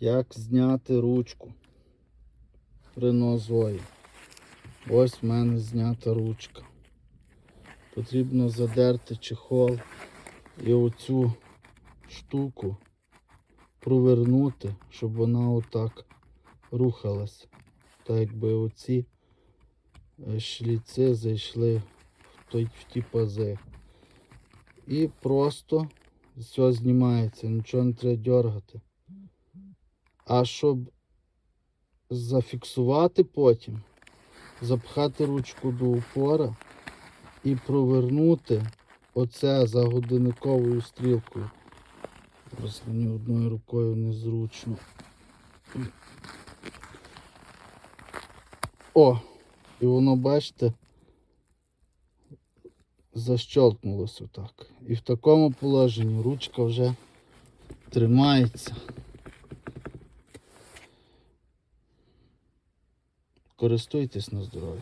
Як зняти ручку Renault Zoe. Ось в мене знята ручка. Потрібно задерти чехол і оцю штуку провернути, щоб вона отак рухалась. Так якби оці е, шліци зайшли в, той, в ті пази. І просто все знімається, нічого не треба дергати. А щоб зафіксувати потім, запхати ручку до упора і провернути оце за годинниковою стрілкою. Зараз мені одною рукою незручно. О! І воно, бачите, защелкнулося отак. І в такому положенні ручка вже тримається. Користуйтесь на здоров'я.